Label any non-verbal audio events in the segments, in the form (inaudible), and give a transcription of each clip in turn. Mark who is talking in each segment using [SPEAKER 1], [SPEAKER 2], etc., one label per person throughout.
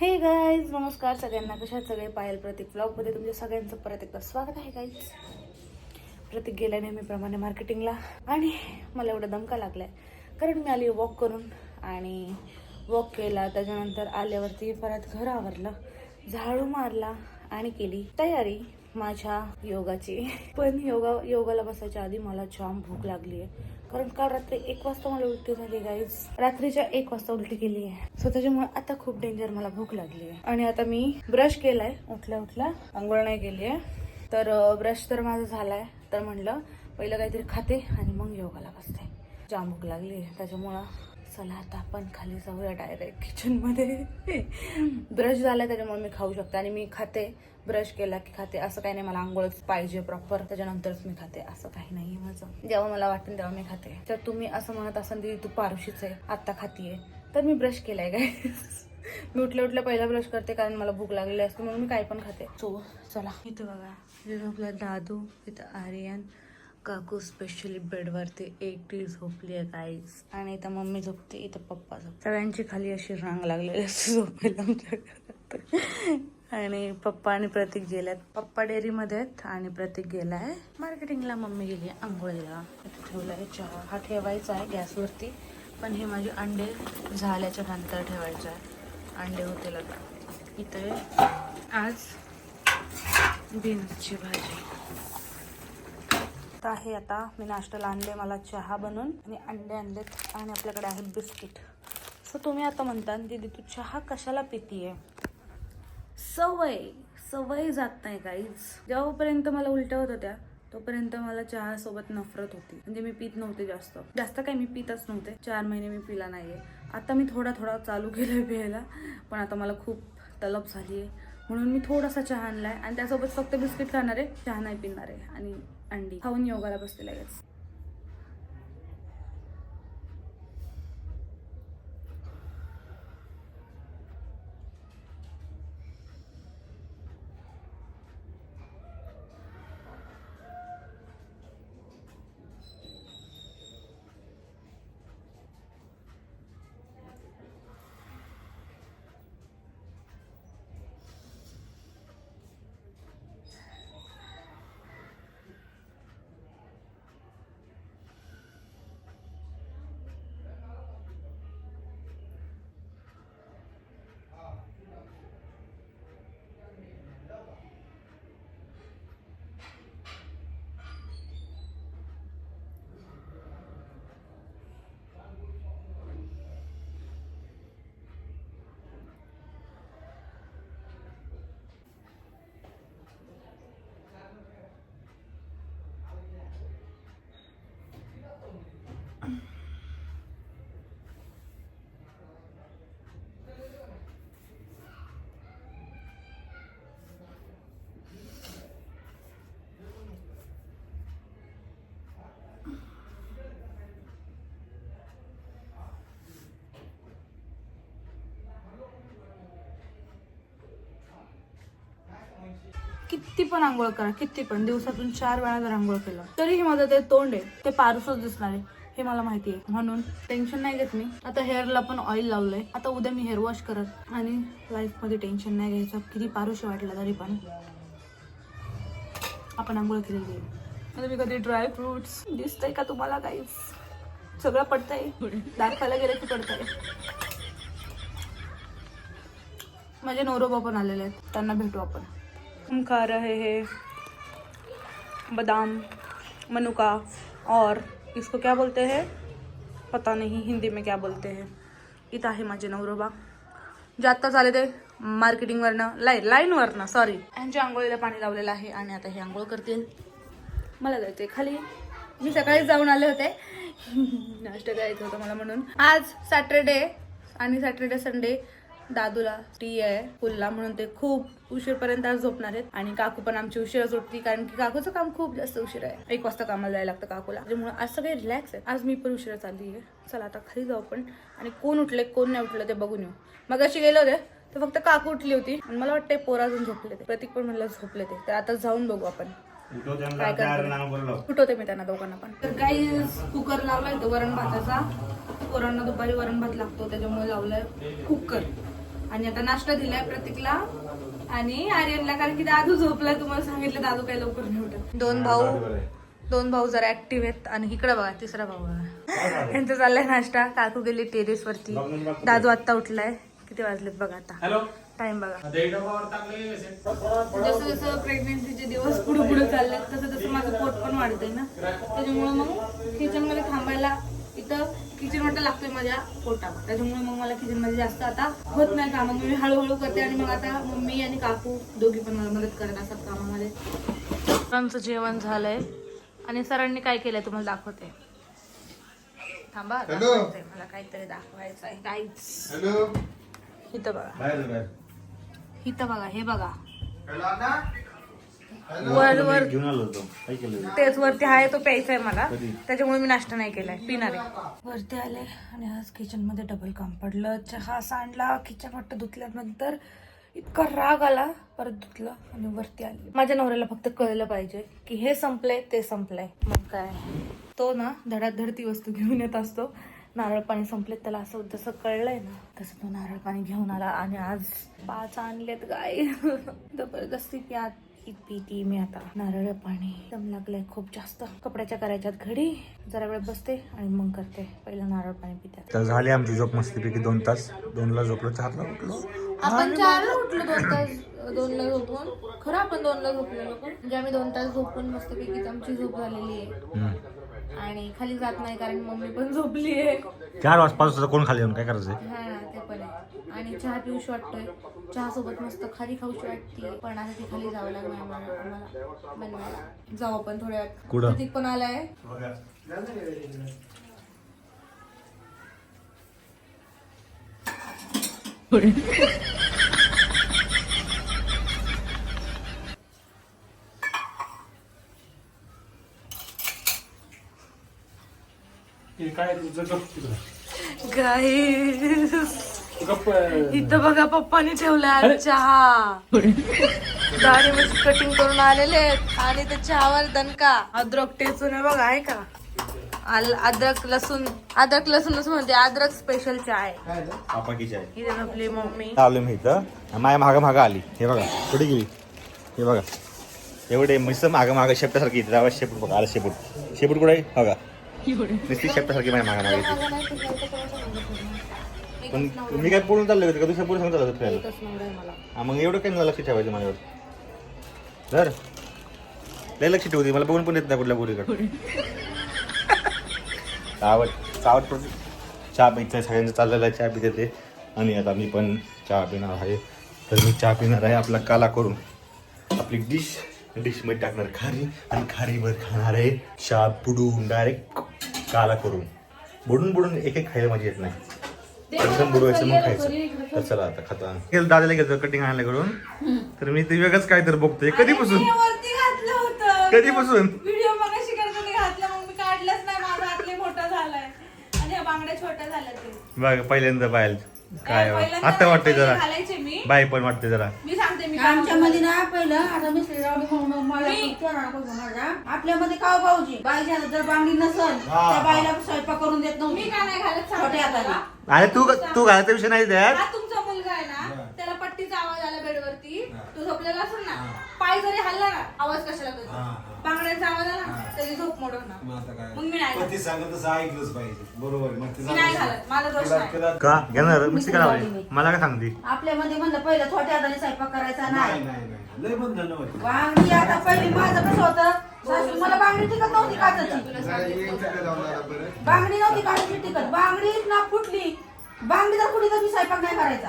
[SPEAKER 1] हे गाईज नमस्कार सगळ्यांना. कशात सगळे? पायल प्रतीक ब्लॉगमध्ये तुमच्या सगळ्यांचं परत एकदा स्वागत आहे गाईज प्रतीक गेल्या नेहमीप्रमाणे मार्केटिंगला आणि मला एवढा दमका लागलाय. कारण मी आली वॉक करून आणि वॉक केला त्याच्यानंतर आल्यावरती परत घर आवरलं झाडू मारला आणि केली तयारी माझ्या योगाची. पण योगा योगाला बसायच्या आधी मला जाम भूक लागली आहे कारण काल रात्री एक वाजता मला उलटी झाली गाईज रात्रीच्या एक वाजता उलटी केली आहे. सो त्याच्यामुळे आता खूप डेंजर मला भूक लागली आहे. आणि आता मी ब्रश केलाय. उठल्या उठल्या आंघोळ नाही गेली आहे. तर ब्रश तर माझा झालाय. तर म्हणलं पहिलं काहीतरी खाते आणि मग योगाला बसते. जाम भूक लागली आहे. त्याच्यामुळं चला आता आपण खाली जाऊया डायरेक्ट किचनमध्ये ब्रश झाला त्याच्यामुळे मी खाऊ शकते. आणि मी खाते. ब्रश केला की खाते. असं काही नाही मला आंघोळच पाहिजे प्रॉपर त्याच्यानंतरच मी खाते. असं काही नाही माझं. जेव्हा मला वाटेल तेव्हा मी खाते. तर तुम्ही असं म्हणत असाल दिदी तू पारुशीच आहे. आत्ता खातीये. तर मी ब्रश केलाय काय (laughs) मी उठल्या उठल्या पहिला ब्रश करते कारण मला भूक लागलेली असते म्हणून मी काय पण खाते. सो चला. इथं बघा. इथं आपला दादू इथं आर्यन. काकू स्पेशली बेडवरती एकटी झोपली आहे काहीच आणि इथं मम्मी झोपते इथं पप्पा झोपते. सगळ्यांची खाली अशी रांग लागलेली असते झोपायला आमच्या घरात आणि पप्पा आणि प्रतीक गेल्यात. पप्पा डेअरीमध्ये आहेत आणि प्रतीक गेलाय. मार्केटिंगला मम्मी गेली आंघोळीला. इथं ठेवलाय चहा. हा ठेवायचा आहे गॅसवरती पण हे माझे अंडे झाल्याच्यानंतर ठेवायचे आहे. अंडे होते लगा इथे आज बीन्सची भाजी. तर आहे आता मी नाश्त्याला आणले मला चहा बनवून आणि अंडे आणलेत आणि आपल्याकडे आहे बिस्किट. सो तुम्ही आता म्हणता दीदी तू चहा कशाला पितीये? सवय सवय जात नाही काहीच जेव्हापर्यंत मला उलट्या होत होत्या तोपर्यंत मला चहा सोबत नफरत होती. म्हणजे मी पित नव्हते जास्त. जास्त काही मी पितच नव्हते. चार महिने मी पिला नाहीये. आता मी थोडा थोडा चालू केलंय प्यायला पण आता मला खूप तलब झाली आहे म्हणून मी थोडासा चहा आणलाय. आणि त्यासोबत फक्त बिस्किट खाणार आहे चहा नाही पिणार. आहे आणि अंडी. खाऊन योगाला बसते लगेच किती पण आंघोळ करा किती पण. दिवसातून चार वेळा जर आंघोळ केलं तरीही माझं ते तोंड आहे ते पारूसच दिसणार आहे हे मला माहिती आहे. म्हणून टेन्शन नाही घेत मी. आता हेअरला पण ऑइल लावलंय. आता उद्या मी हेअर वॉश करत आणि लाईफमध्ये टेन्शन नाही घ्यायचं. किती पारुष वाटलं तरी पण आपण आंघोळ केलेली आहे. आता मी कधी ड्राय फ्रुट्स दिसतंय का तुम्हाला काहीच सगळं पडतंय. दाखवायला गेलं की पडतंय. माझे नवरोबा पण आलेले आहेत. त्यांना भेटू आपण. हम खा रहे हैं। बादाम मनुका और इसको क्या बोलते हैं? पता नहीं हिंदी में क्या बोलते हैं। इथं आहे माझे नवरोबा जे आत्ताच आले ते मार्केटिंगवरनं लाईन लाईनवरनं सॉरी यांच्या आंघोळीला पाणी लावलेलं आहे आणि आता हे आंघोळ करतील. मला जायचंय खाली. मी सकाळीच जाऊन आले होते. नाश्ता करायचं होतं मला म्हणून. आज सॅटरडे आणि सॅटरडे संडे दादूला टी आहे फुलला म्हणून ते खूप उशीरपर्यंत आज झोपणार आहेत. आणि काकू पण आमची उशीरच उठती कारण की काकूचं काम खूप जास्त उशीर आहे. एक वाजता कामाला जायला लागतं काकूला. त्यामुळे आज सगळे रिलॅक्स आहे आज मी पण उशिरा चालली आहे. चला आता खाली जाऊ पण. आणि कोण उठले कोण नाही उठलं ते बघून येऊ. मग अशी गेले होते तर फक्त काकू उठली होती. आणि मला वाटतं पोर अजून झोपले ते. प्रतीक पण म्हणलं झोपले ते. तर आता जाऊन बघू आपण. काय करतो? उठवते मी त्यांना दोघांना पण. तर काही कुकर लावलाय. तो वरण भाताचा. पोरांना दुपारी वरण भात लागतो. त्याच्यामुळे लावलाय कुकर आणि आता नाश्ता दिलाय प्रतीकला आणि आर्यनला कारण की दादू झोपला तुम्हाला सांगितलं दादू काय लवकर नाही उठत. दोन भाऊ दोन भाऊ जरा ऍक्टिव्ह आहेत आणि इकडे बघा तिसरा भाऊ बघा. यांचं चाललंय नाश्ता. काकू गेली टेरेस वरती. दादू आत्ता उठलाय. किती वाजलेत बघा आता.
[SPEAKER 2] हॅलो?
[SPEAKER 1] टाइम बघा. जसं जसं प्रेग्नेन्सीचे दिवस पुढे पुढे चालले तसं तसं माझं पोट पण वाढतंय ना. त्याच्यामुळे मग किचनमध्ये थांबायला इथं किचन वाटा लागतोय माझ्या पोटावर त्याच्यामुळे मग मला किचनमध्ये जास्त आता होत नाही काम. मी हळूहळू करते आणि मग आता मम्मी आणि काकू दोघी पण मला मदत करत असतात कामामध्ये. सरांचं जेवण झालंय. आणि सरांनी काय केलंय तुम्हाला दाखवते. थांबा दाखवते. मला काहीतरी दाखवायचं आहे. काहीच
[SPEAKER 3] हॅलो
[SPEAKER 1] इथं बघा. इथं बघा हे बघा.
[SPEAKER 3] हॅलो अण्णा. हॅलो
[SPEAKER 1] वर वर
[SPEAKER 2] घेऊन आलो होतो. काय केलं
[SPEAKER 1] तेच वरती आहे तो प्यायचा आहे मला त्याच्यामुळे मी नाश्ता नाही केलाय पिणार आहे. वरती आले आणि आज किचनमध्ये डबल काम पडलं. चहा सांडला किचन वाटत धुतल्यानंतर इतका राग आला परत धुतलं आणि वरती आले. माझ्या नवऱ्याला फक्त कळलं पाहिजे की हे संपलंय ते संपलंय. मग काय? तो ना धडाधडती वस्तू घेऊन येत असतो. नारळ पाणी संपलेत त्याला असं जसं कळलंय ना तसं तो नारळ पाणी घेऊन आला आणि आज पाच आणलेत गाय (laughs) जबरदस्ती प्यात. पिती मी आता नारळ पाणी दम लागलंय खूप जास्त. कपड्याच्या करायच्यात घडी जरा वेळ बसते आणि मग करते. पहिलं नारळ पाणी पिते
[SPEAKER 2] तर झाली आमची झोप मस्तपैकी दोन तास. दोनला झोपलो चारला उठलो.
[SPEAKER 1] आपण चारला उठलो दोन तास दोनला झोपून. खरं आपण दोनला झोपलेलो पण म्हणजे आम्ही दोन तास झोपून मस्तपैकी आमची झोप झालेली आहे. आणि खाली जात नाही कारण मम्मी पण झोपली आहे.
[SPEAKER 2] चार वाजपासून कोण खाली येऊन? काय
[SPEAKER 1] हा ते आहे. आणि चहा पिऊशी वाटतोय. चहा सोबत मस्त खाली खाऊशी वाटते. पण आता ती खाली जावं लागणार आम्हाला. आम्हाला बनवायला. जाऊ आपण थोड्या वेळात? प्रतीक पण आलाय.
[SPEAKER 2] काय तुझं
[SPEAKER 1] गाईस
[SPEAKER 2] गप्प
[SPEAKER 1] इथं बघा पप्पानी ठेवलाय चहा. दाढी मस्त कटिंग करून आलेले आहेत. आणि त्या चहावर दणका. अद्रक टेचून आहे बघा आहे का? आल- अद्रक लसूण. अद्रक लसूणच म्हणते अद्रक स्पेशल चहा आहे.
[SPEAKER 2] आहे.
[SPEAKER 1] इथे आपली मम्मी.
[SPEAKER 2] आलो मी इथं. माया मागं मागं आली. हे बघा कुठे गेली? हे बघा. एवढे मस्त मागं मागं शेपटासारखी इथे. जावा शेपूट बघा आला शेपूट. शेपूट कुठे आहे? बघा. नुसती शेपटासारखी माझ्या मागं मागे. पण मी काय पळून चाललो होतो का? दुसऱ्या पुढे सांगता फिरायला? हा मग एवढं काय मला लक्ष ठेवायचं माझ्यावर? धर. लय लक्ष ठेवते मला बघून पण येत नाही कुठल्या पोरीकडे सावट सावट प्रति चहा प्यायचं सगळ्यांचं चाललेलं आहे चहा पिते ते. आणि आता मी पण चहा पिणार आहे. तर मी चहा पिणार आहे आपला काला करून. आपली डिश डिशमध्ये टाकणार खारी आणि खारीवर खाणार आहे चहा बुडून डायरेक्ट काला करून. बुडून बुडून एक एक खायला मजा येत नाही. एकदम बुडवायचं मग खायचं. तर चला आता खाता. गेलं दादाला गेलं कटिंग आणायला करून तर मी ते वेगळंच काय तर बघतोय कधीपासून?
[SPEAKER 1] वरती घातलं होतं.
[SPEAKER 2] कधीपासून?
[SPEAKER 1] व्हिडिओ मगाशी करताना घातलं मग मी काढलंच नाही. माझा हातले मोठा झालाय. आणि ह्या बांगड्या छोट्या झाल्या ते.
[SPEAKER 2] बघ पहिल्यांदा पाहिलं काय? आता वाटतंय जरा.
[SPEAKER 1] घालायचे मी.
[SPEAKER 2] बाय पण वाटते जरा.
[SPEAKER 1] मी मी
[SPEAKER 4] आमच्या मध्ये ना पहिलं. आता मिस्त्री रावडी म्हणून मला विचारणार बघ माझा आपल्यामध्ये काव भाऊजी? बाई झालं जर बांगडी नसल. त्या बाईला स्वयंपाक करून देत
[SPEAKER 1] मी
[SPEAKER 4] नव्हती
[SPEAKER 1] का नाही घालत
[SPEAKER 4] छोट्या
[SPEAKER 1] सांगते
[SPEAKER 4] हाताने.
[SPEAKER 1] तुम्हाला.
[SPEAKER 2] अरे तू तू घालायचा विषय नाही द्या
[SPEAKER 1] हा तुमचा मुलगा आहे ना त्याला पट्टीचा आवाज आला बेडवरती. तो झोपलेला असेल ना पाय जरी हल्ला ना आवाज कशाला करतो? बांगड्यांचा आवाज आला ना त्याची झोप मोड होणार मग मी नाही घालत.
[SPEAKER 3] ती सांगत तसं ऐकलंच पाहिजे. बरोबर मग ती
[SPEAKER 1] मी नाही घालत. माझा दोष नाही.
[SPEAKER 2] का? घेणार? मिक्सी का लावली मला काय सांगते?
[SPEAKER 4] आपल्यामध्ये म्हणलं पहिलं छोट्या हाताने स्वयंपाक करायचा
[SPEAKER 3] नाही
[SPEAKER 4] नाही.
[SPEAKER 3] नाही नाही. लय बंधन होती
[SPEAKER 4] बांगडी आता पहिली माझं कसं होतं? सासू मला बांगडी टिकत नव्हती काचाची. बांगडी नव्हती काचाची टिकत. बांगडी ना फुटली. बांगडी जर फुटली तर मी स्वयंपाक नाही करायचा.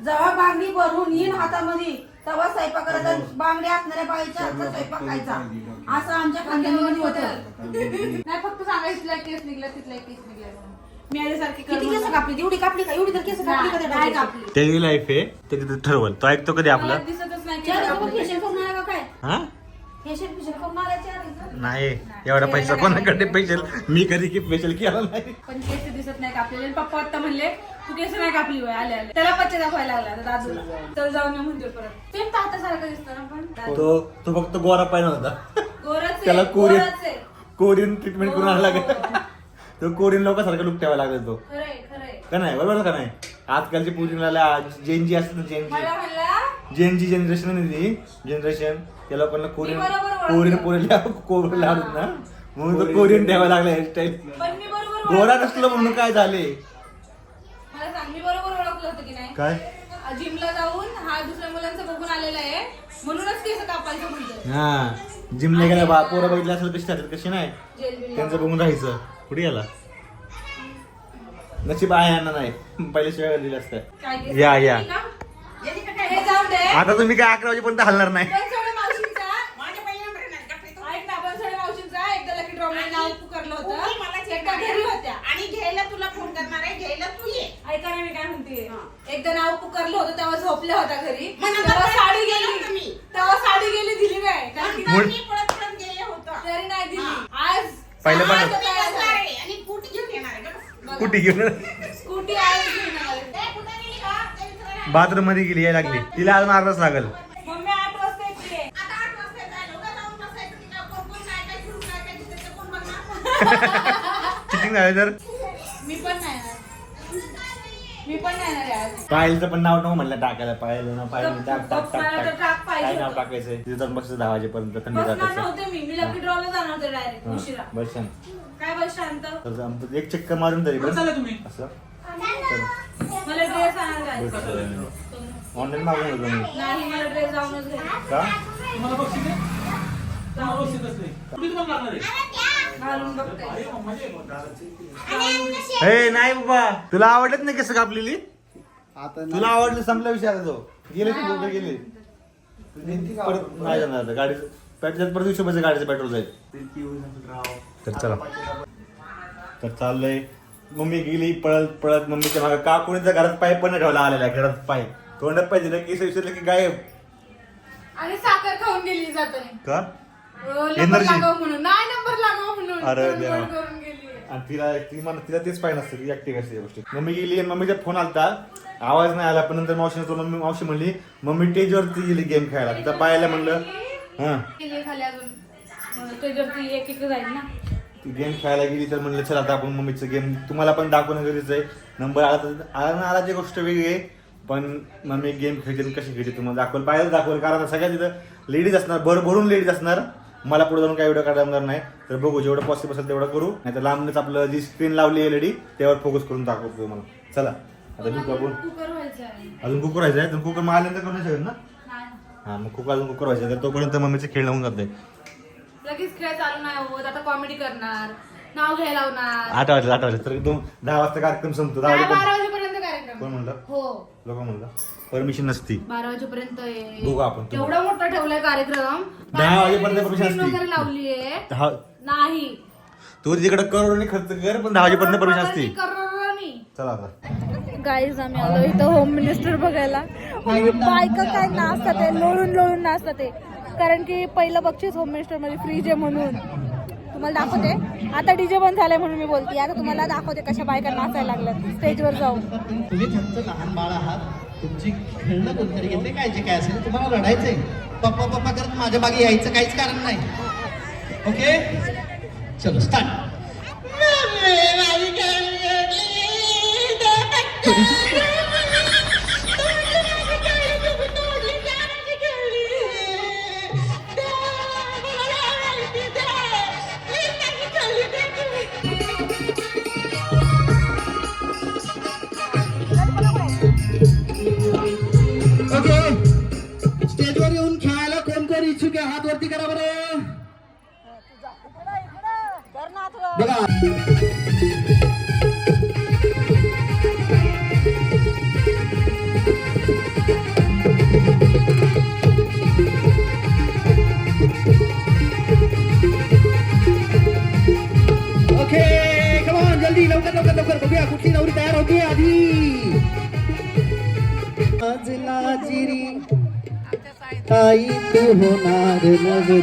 [SPEAKER 4] जेव्हा बांगडी भरून येईन हातामध्ये तेव्हा स्वयंपाक करायचा. बांगडी असणाऱ्या बाईच्या हातचा स्वयंपाक खायचा. असं आमच्या खानदानामध्ये होतं.
[SPEAKER 1] नाही फक्त सांगायचं केस निघला तिथला केस निघला. म्हणून. मी आल्यासारखी कर
[SPEAKER 4] किती केस
[SPEAKER 1] म्हणलं.
[SPEAKER 4] कापली? एवढी कापली का? एवढी तर केस कापली का
[SPEAKER 1] नाही
[SPEAKER 4] त्या
[SPEAKER 1] नाही
[SPEAKER 4] डोक्याची?
[SPEAKER 1] कापली.
[SPEAKER 2] त्याची लाईफ आहे ते तिथे ठरवल. तो ऐकतो कधी
[SPEAKER 1] मला
[SPEAKER 2] आपलं
[SPEAKER 1] दिसतच नाही केस
[SPEAKER 4] चेहरा
[SPEAKER 1] कापले.
[SPEAKER 4] बघ, फेशियल करून आला का काय?
[SPEAKER 2] हा?
[SPEAKER 4] फेशियल फेशियल करून आला चेहऱ्याचं?
[SPEAKER 2] नाही एवढा पैसा कोणाकडे पेशल मी कधी की पेशल केला नाही.
[SPEAKER 1] पण केस दिसत नाही कापलेले. पप्पा आता म्हणले तू केस नाही कापली होय. आले आले. त्याला पच्चे दाखवायला लागला आता दादूला. चल जाऊन म्हणतो परत. सेम तात्यासारखं दिसतं ना पण? दादू.
[SPEAKER 2] तो तो फक्त गोरा पाहिजे होता. त्याला कोरियन. कोरियन ट्रीटमेंट करून आणायला लागेल.
[SPEAKER 1] हो. (laughs)
[SPEAKER 2] तो कोरियन लोकांसारखा लुक ठेवायला लागला तो. का नाही? बरोबर का नाही? आजकालची पुरीला जेन जी असते ना जेन
[SPEAKER 1] मला
[SPEAKER 2] जी
[SPEAKER 1] म्हणला
[SPEAKER 2] जेन जी जनरेशन आहे ती? जनरेशन त्या लोकांना कोरियन. कोरियन पोरीला (laughs) कोरियन लावत ना? म्हणून तो कोरियन ठेवायला लागला हेअरस्टाईल गोरा. नसलं म्हणून काय झाले? काय?
[SPEAKER 1] जिमला जाऊन हा दुसऱ्या मुलांचं बघून आलेला आहे. म्हणूनच केस कापायचं म्हणतोय.
[SPEAKER 2] हा. जिमला गेला बा पोरं बघितलं असेल कशी राहतात कशी नाही? त्यांचं बघून राहायचं. कुठे गेला? नशीब आहे यांना नाही. पहिले शिवाय दिलं असतं. या, या.
[SPEAKER 1] हे
[SPEAKER 2] आता तुम्ही काय अकरा वाजेपर्यंत हलणार नाही?
[SPEAKER 4] आणि घ्यायला तुला फोन करणार आहे घ्यायला तू
[SPEAKER 1] ऐका ना मी काय म्हणते एकदा नाव पुकारलं होतं तेव्हा झोपल्या होत्या घरी तेव्हा
[SPEAKER 4] काय
[SPEAKER 1] साडी गेली? तेव्हा साडी गेली दिली नाही कारण की
[SPEAKER 4] मी पळत पळत गेले होतो
[SPEAKER 1] तरी नाही दिली आज
[SPEAKER 2] पहिलं पण-
[SPEAKER 1] आज
[SPEAKER 4] तुम्ही
[SPEAKER 1] काय?
[SPEAKER 4] आहे आणि कुठे घेऊन येणार आहे बघा.
[SPEAKER 1] बघा.
[SPEAKER 2] कुठे घेऊन
[SPEAKER 1] स्कूटी आज घेऊन आले.
[SPEAKER 4] ए, कुठे गेली का?
[SPEAKER 2] बाथरूममध्ये गेली यायला लागली तिला अजून अर्धाच लागल
[SPEAKER 1] मम्मी आठ वाजता येते
[SPEAKER 4] आता आठ वाजता जायला उगा जाऊन बसायचं तिथं. कोण कोण काय काय फिरून काय काय तिथं ते कोण बघणार? (laughs)
[SPEAKER 2] चिटिंग झालं तर. (laughs)
[SPEAKER 1] मी पण नाही येणार आहे आज.
[SPEAKER 2] पायलचं पण नाव नको म्हणलं टाकायला. पायल ना पायल टाक टाक टाक
[SPEAKER 1] मला तर
[SPEAKER 2] टाक
[SPEAKER 1] टाक पाहिजे
[SPEAKER 2] काय नाव
[SPEAKER 1] होतं.
[SPEAKER 2] टाकायचंय? तिथं जाऊन बस दहा वाजेपर्यंत थंडी
[SPEAKER 1] बसणार
[SPEAKER 2] जातायचं
[SPEAKER 1] नव्हते मी. मी लकी ड्रॉला जाणार होते डायरेक्ट
[SPEAKER 2] हा,
[SPEAKER 1] उशिरा.
[SPEAKER 2] बस छान
[SPEAKER 1] काय बस शांत?
[SPEAKER 2] तर आमचं एक चक्कर मारून तरी बस असं.
[SPEAKER 1] मला ड्रेस आणायला जायचं.
[SPEAKER 2] ऑनलाईन मागून होतो. मी
[SPEAKER 1] नाही मला ड्रेस जाऊनच घ्यायचा.
[SPEAKER 2] का?
[SPEAKER 1] घालून बघते
[SPEAKER 2] हे नाही बाबा. तुला आवडत नाही कसं कापलेली?
[SPEAKER 5] आता
[SPEAKER 2] तुला आवडलं संपला विषय आता तो. गेले तू कुठे गेले. परत नाही जाणार आता. गाडी पेट्रोल परत वीस रुपयाचं गाडीचं पेट्रोल जाईल. तर चला. तर चाललंय. मम्मी गेली पळत पळत मम्मीच्या मागे. का कोणीच्या घरात पाय पण नाही ठेवला आलेला आहे, घरात पाय तोंडात पाय दिलं केस विसरलं की गायब.
[SPEAKER 1] आणि साखर खाऊन गेली जाताना.
[SPEAKER 2] का?
[SPEAKER 1] म्हणून. नाही नंबर लागाव म्हणून.
[SPEAKER 2] अरे देवा.
[SPEAKER 1] करून गेली
[SPEAKER 2] आणि तिला ती मला तिला तेच पाहिजे नसतं ती ऍक्टिव्ह असते या गोष्टी मम्मी गेली आणि मम्मीचा फोन आलता. आवाज नाही आला पण नंतर मावशीने तो मम्मी मावशी म्हणली मम्मी टेजवरती गेली गेम खेळायला. तिथं पाहायला म्हणलं हा.
[SPEAKER 1] गेली खाली अजून. मग त्याच्यावरती एक एक जाईल ना.
[SPEAKER 2] ती गेम खेळायला गेली तर म्हणलं चला आता आपण मम्मीचं गेम तुम्हाला पण दाखवणं गरजेचं आहे. नंबर आला तर आला ना आला ती गोष्ट वेगळी आहे. पण मम्मी गेम खेळते आणि कशी खेळते तुम्हाला दाखवलं. पाहिजे दाखवलं कारण आता सगळ्या तिथं लेडीज असणार भर भरून लेडीज असणार. मला पुढे जाऊन काही व्हिडिओ काढता येणार नाही. तर बघू जेवढं पॉसिबल असेल तेवढं करू. नाही तर लांबनच आपलं जी स्क्रीन लावली लेडी त्यावर फोकस करून दाखवतो तुम्हाला. चला. आता मी आपण
[SPEAKER 1] आहे.
[SPEAKER 2] अजून कुकर व्हायचं आहे? तर कुकर मग आल्यानंतर करू नाही शकत ना? हां मग कुकर अजून कुकर व्हायचं तर तोपर्यंत मम्मीचं खेळ होऊन जाते.
[SPEAKER 1] लगेच खेळ चालू नाही होत. आता कॉमेडी करणार. नाव घ्यायला लावणार.
[SPEAKER 2] आठ वाजले आठ वाजले. तर दहा वाजता कार्यक्रम संपतो. दहा
[SPEAKER 1] काय
[SPEAKER 2] वाजेपर्यंत कोण म्हणलं?
[SPEAKER 1] हो.
[SPEAKER 2] लोक म्हणलं. परमिशन नसती.
[SPEAKER 1] बारा वाजेपर्यंत आहे.
[SPEAKER 2] बघू आपण.
[SPEAKER 1] केवढा मोठा ठेवलाय कार्यक्रम.
[SPEAKER 2] दहा वाजेपर्यंत permission
[SPEAKER 1] Screen
[SPEAKER 2] असते.
[SPEAKER 1] वगैरे लावलीये
[SPEAKER 2] दहा
[SPEAKER 1] नाही.
[SPEAKER 2] तू तिकडे करोडने खर्च कर पण दहा वाजेपर्यंत परमिशन असते
[SPEAKER 1] करोडोनी.
[SPEAKER 2] चला आता.
[SPEAKER 6] गाईज आम्ही आलो इथं होम मिनिस्टर बघायला. बायका काय नाचतात ते? लोळून लोळून नाचतात ते. कारण की पहिलं बक्षीस होम मिनिस्टरमध्ये फ्रीज आहे म्हणून. तुम्हाला दाखवते आता डीजे बंद झालाय म्हणून मी बोलते आता तुम्हाला दाखवते कशा बायका नाचायला लागल्यात स्टेजवर जाऊन
[SPEAKER 7] तुम्ही फक्त लहान बाळ आहात तुमची खेळणं कोणतरी घेतले काय जे काय असेल तुम्हाला लढायचंय पप्पा पप्पा करत माझ्या मागे यायचं काहीच कारण नाही ओके चलो स्टार्ट स्टेजवर येऊन खेळायला कोण कोण इच्छुक आहे? हात वरती करा बरं. बघा. ओके कमान जल्दी लवकर लवकर लवकर. बघूया कुठली नवरी तयार होती आधी. ताई तू होणार नवरी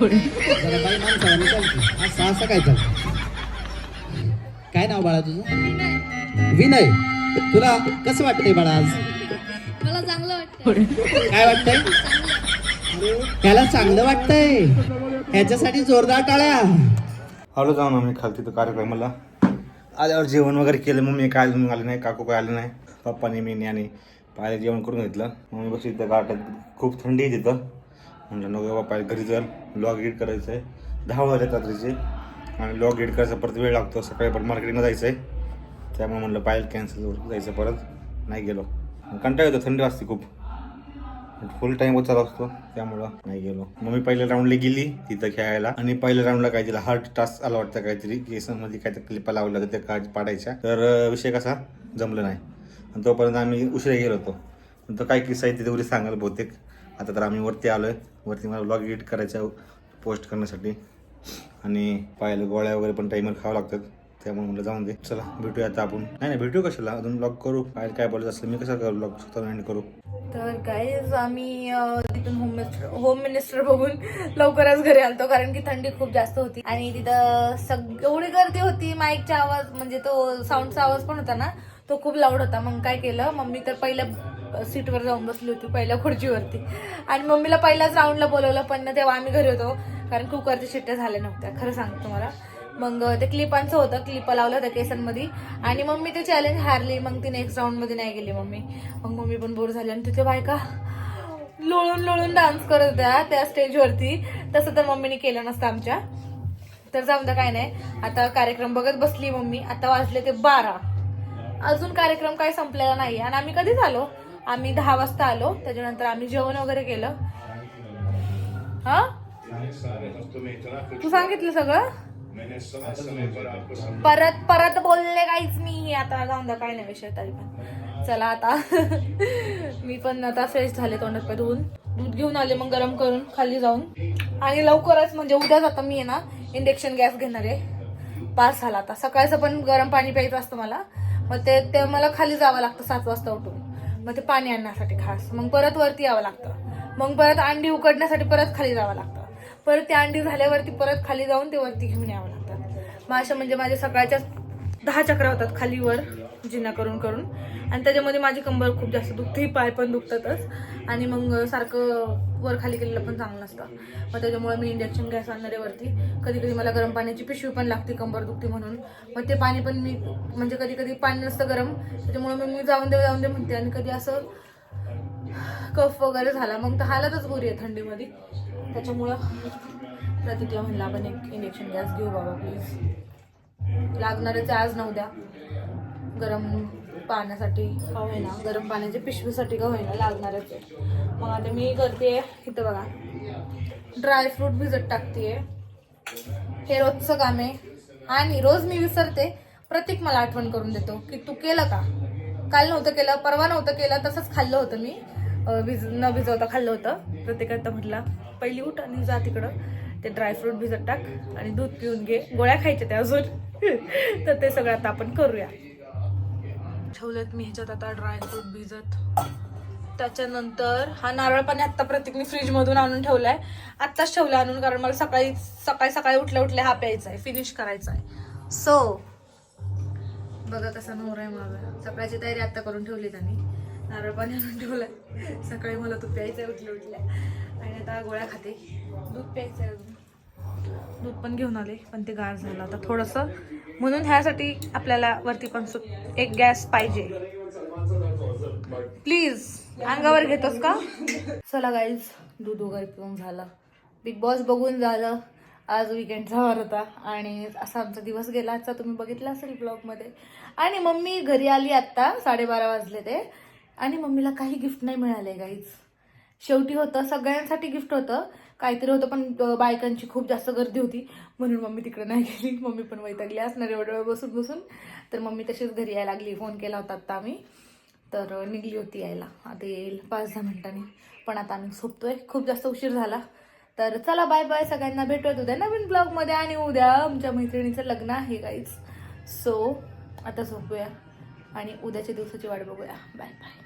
[SPEAKER 7] जरा बाई माणसावानी चालते. आज सहा सहा काय चाल काय नाव बाळा तुझं? विनय. तुला कसं वाटतंय बाळा आज?
[SPEAKER 8] मला चांगलं वाटतं
[SPEAKER 7] काय वाटतंय? त्याला चांगलं वाटतंय. ह्याच्यासाठी जोरदार टाळ्या.
[SPEAKER 2] आलो जाऊन आम्ही खालती तर कार्यक्रमाला. आल्यावर जेवण वगैरे केलं मम्मी काय अजून आले नाही काकू काय आले नाही पप्पाने मी आणि पायला जेवण करून घेतलं. मम्मी बस इथं गाठात खूप थंडी आहे तिथं. म्हटलं नको बाबा पाहिजे घरी जर लॉग एडिट करायचं आहे दहा वाजत रात्रीचे. आणि लॉग एडिट करायचा परत वेळ लागतो. सकाळी पण मार्केटिंगला जायचं आहे त्यामुळे म्हटलं पायल कॅन्सल जायचं परत. नाही गेलो. कंटाळ येतो. थंडी वाजते खूप. फुल टाइम चालू असतो. त्यामुळं नाही गेलो. मग मी पहिल्या राऊंडला गेली तिथं खेळायला. आणि पहिल्या राऊंडला काय तिला हार्ट टास्क आला वाटतं काहीतरी. केसांमध्ये काहीतरी क्लिपा लावल्या होत्या त्या काढ पाडायच्या. तर विषय कसा? जमलं नाही. आणि तोपर्यंत आम्ही उशिरा गेलो होतो. नंतर काय किस्सा आहे तिथे उरी सांगाल बहुतेक. आता तर आम्ही वरती आलो आहे वरती मला ब्लॉग एडिट करायचा पोस्ट करण्यासाठी. आणि पाहायला गोळ्या वगैरे पण टाईमवर खावं लागतात त्यामुळे म्हटलं जाऊन दे. चला भेटूया आता आपण. नाही नाही भेटू कशाला? अजून ब्लॉग करू? काय काय बोलत असलं मी कसं करू ब्लॉग स्वतः एंड करू.
[SPEAKER 1] तर गाईज आम्ही तिथून होम मिनिस्टर होम मिनिस्टर बघून लवकरच घरी आलतो. कारण की थंडी खूप जास्त होती. आणि तिथं सग एवढी गर्दी होती. माईकचा आवाज म्हणजे तो साऊंडचा आवाज पण होता ना. तो खूप लाऊड होता. मग काय केलं? मम्मी तर पहिल्या सीटवर जाऊन बसली होती पहिल्या खुर्चीवरती. आणि मम्मीला पहिल्याच राऊंडला बोलवलं पण ना तेव्हा आम्ही घरी होतो कारण कुकरच्या शिट्ट्या झाल्या नव्हत्या. खरं सांगतो तुम्हाला. मग ते क्लिपांचं होतं. क्लिप लावलं होतं केसांमध्ये. आणि मम्मी ते चॅलेंज हारली. मग ती नेक्स्ट राऊंडमध्ये नाही गेली मम्मी. मग मम्मी पण बोर झाली. आणि तिथे बायका लोळून लोळून डान्स करत होत्या त्या स्टेजवरती तसं तर मम्मीने केलं नसतं आमच्या. तर जाऊन द्या काय नाही. आता कार्यक्रम बघत बसली मम्मी. आता वाजले ते बारा. अजून कार्यक्रम काय संपलेला नाही आणि आम्ही कधीच आलो? आम्ही दहा वाजता आलो. त्याच्यानंतर आम्ही जेवण वगैरे केलं. हा? तू सांगितलं सगळं? परत परत बोलले काहीच मी आता जाऊन द्या काय नाही विषय तरी पण. चला आता. (laughs) मी पण आता फ्रेश झाले तोंडात पाय धुवून दूध घेऊन आले मग गरम करून खाली जाऊन. आणि लवकरच म्हणजे उद्याच आता मी आहे ना इंडक्शन गॅस घेणार आहे. पास झाला आता. सकाळचं पण गरम पाणी प्यायचं असतं मला. मग ते ते मला खाली जावं लागतं सात वाजता उठून. मग ते पाणी आणण्यासाठी खास. मग परत वरती यावं लागतं. मग परत अंडी उकडण्यासाठी परत खाली जावं लागतं. परत ती अंडी झाल्यावरती परत खाली जाऊन ते वरती घेऊन यावं लागतं. मग अशा म्हणजे माझ्या सकाळच्या दहा चक्रा होतात खाली वर जिना करून. करून आणि त्याच्यामध्ये माझी कंबर खूप जास्त दुखते पाय पण दुखतातच. आणि मग सारखं वर खाली केलेलं पण चांगलं नसतं. मग त्याच्यामुळे मी इंडक्शन गॅस आणणारे वरती. कधी कधी मला गरम पाण्याची पिशवी पण लागते कंबर दुखते म्हणून. मग ते पाणी पण मी म्हणजे कधी कधी पाणी नसतं गरम त्याच्यामुळे मग मी जाऊन दे जाऊन दे म्हणते. आणि कधी असं कफ वगैरे झाला मग तर हालतच गोरी आहे थंडीमध्ये. त्याच्यामुळं प्रतिक्रिया म्हणलं आपण एक इंजेक्शन गॅस घेऊ बाबा प्लीज लागणारच आज नव्हत्या गरम पाण्यासाठी का होईना गरम पाण्याच्या पिशवीसाठी का होईना लागणारच आहे मग आता मी करते इथं बघा. ड्रायफ्रूट भिजत टाकते हे रोजचं काम आहे. आणि रोज मी विसरते. प्रतीक मला आठवण करून देतो की तू केलं का? काल नव्हतं केलं परवा नव्हतं केलं तसंच खाल्लं होतं मी. भिज न भिजवता खाल्लं होतं. प्रत्येकात म्हटला पहिली उठ आणि जा तिकडं. ते ड्रायफ्रूट भिजत टाक आणि दूध पिऊन घे. गोळ्या खायच्या त्या अजून. (laughs) तर ते सगळं आता आपण करूया. ठेवलेत मी ह्याच्यात आता ड्रायफ्रूट भिजत. त्याच्यानंतर हा नारळ पाणी आत्ता प्रत्येकने फ्रीजमधून आणून ठेवलाय. आत्ताच ठेवला आणून कारण मला सकाळी सकाळी सकाळी उठल्या उठल्या हा प्यायचा आहे फिनिश करायचा आहे सो बघा कसा नवरा आहे माझा. सकाळची तयारी आत्ता करून ठेवली त्यांनी. नारळ पाणी आणून ठेवलंय. सकाळी मला तूप प्यायचं आहे उठल्या उठल्या. आणि आता गोळ्या खाते. दूध प्यायचं आहे अजून. दूध पण घेऊन आले पण ते गार झालं. आता थोडंसं म्हणून ह्यासाठी आपल्याला वरती पण एक गॅस पाहिजे. प्लीज अंगावर घेतोस का? चला गाईज दूध वगैरे पिऊन झालं. बिग बॉस बघून झालं. आज विकेंडचा वार होता आणि असा आमचा दिवस गेला. आजचा तुम्ही बघितला असेल ब्लॉगमध्ये आणि मम्मी घरी आली आत्ता साडेबारा वाजले ते. आणि मम्मीला काही गिफ्ट नाही मिळाले गाईज शेवटी होतं सगळ्यांसाठी गिफ्ट होतं. काहीतरी होतं पण बायकांची खूप जास्त गर्दी होती. म्हणून मम्मी तिकडे नाही गेली. (laughs) मम्मी पण वैतागली असणार एवढं वेळ बसून बसून. तर मम्मी तशीच घरी यायला लागली. फोन केला होता आत्ता आम्ही. तर निघली होती यायला. आता येईल. पाच दहा मिनिटांनी. पण आता आम्ही झोपतोय. खूप जास्त उशीर झाला. तर चला बाय बाय. सगळ्यांना भेटत उद्या नवीन ब्लॉगमध्ये आणि उद्या आमच्या मैत्रिणीचं लग्न आहे काहीच सो आता झोपूया. आणि उद्याच्या दिवसाची वाट बघूया. Bye bye.